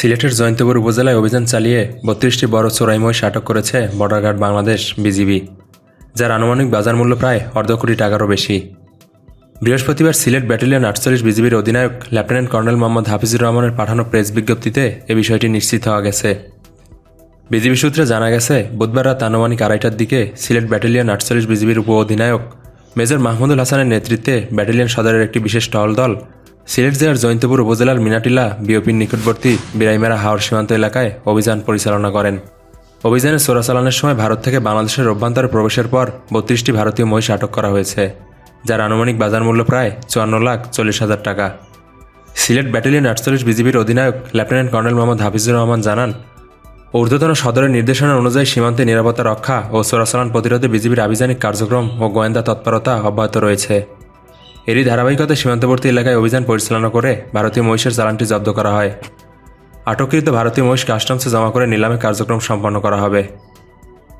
সিলেটের জয়ন্তপুর উপজেলায় অভিযান চালিয়ে বত্রিশটি বড় চোরাই মহিষ আটক করেছে বর্ডার গার্ড বাংলাদেশ বিজিবি, যার আনুমানিক বাজার মূল্য প্রায় অর্ধ কোটি টাকারও বেশি। বৃহস্পতিবার সিলেট ব্যাটালিয়ন আটচল্লিশ বিজিবির অধিনায়ক লেফটেন্যান্ট কর্নেল মোহাম্মদ হাফিজুর রহমানের পাঠানো প্রেস বিজ্ঞপ্তিতে এ বিষয়টি নিশ্চিত হওয়া গেছে। বিজিবি সূত্রে জানা গেছে, বুধবার রাত আনুমানিক আড়াইটার দিকে সিলেট ব্যাটালিয়ন আটচল্লিশ বিজিবির উপ অধিনায়ক মেজর মাহমুদুল হাসানের নেতৃত্বে ব্যাটালিয়ন সদরের একটি বিশেষ টহল দল সিলেট জেলার জৈন্তপুর উপজেলার মিনাটিলা বিওপির নিকটবর্তী বিরাইমেরা হাওর সীমান্ত এলাকায় অভিযান পরিচালনা করেন। অভিযানে চোরাচালানের সময় ভারত থেকে বাংলাদেশের অভ্যন্তরে প্রবেশের পর বত্রিশটি ভারতীয় মহিষ আটক করা হয়েছে, যার আনুমানিক বাজার মূল্য প্রায় চুয়ান্ন লাখ চল্লিশ হাজার টাকা। সিলেট ব্যাটালিয়ন আটচল্লিশ বিজিবির অধিনায়ক লেফটেন্যান্ট কর্নেল মোহাম্মদ হাফিজুর রহমান জানান, ঊর্ধ্বতন সদরের নির্দেশনা অনুযায়ী সীমান্তে নিরাপত্তা রক্ষা ও চোরাচালান প্রতিরোধে বিজিবির আভিযানিক কার্যক্রম ও গোয়েন্দা তৎপরতা অব্যাহত রয়েছে। এরই ধারাবাহিকতা সীমান্তবর্তী এলাকায় অভিযান পরিচালনা করে ভারতীয় মহিষের চালানটি জব্দ করা হয়। আটককৃত ভারতীয় মহিষ কাস্টমসে জমা করে নিলামে কার্যক্রম সম্পন্ন করা হবে।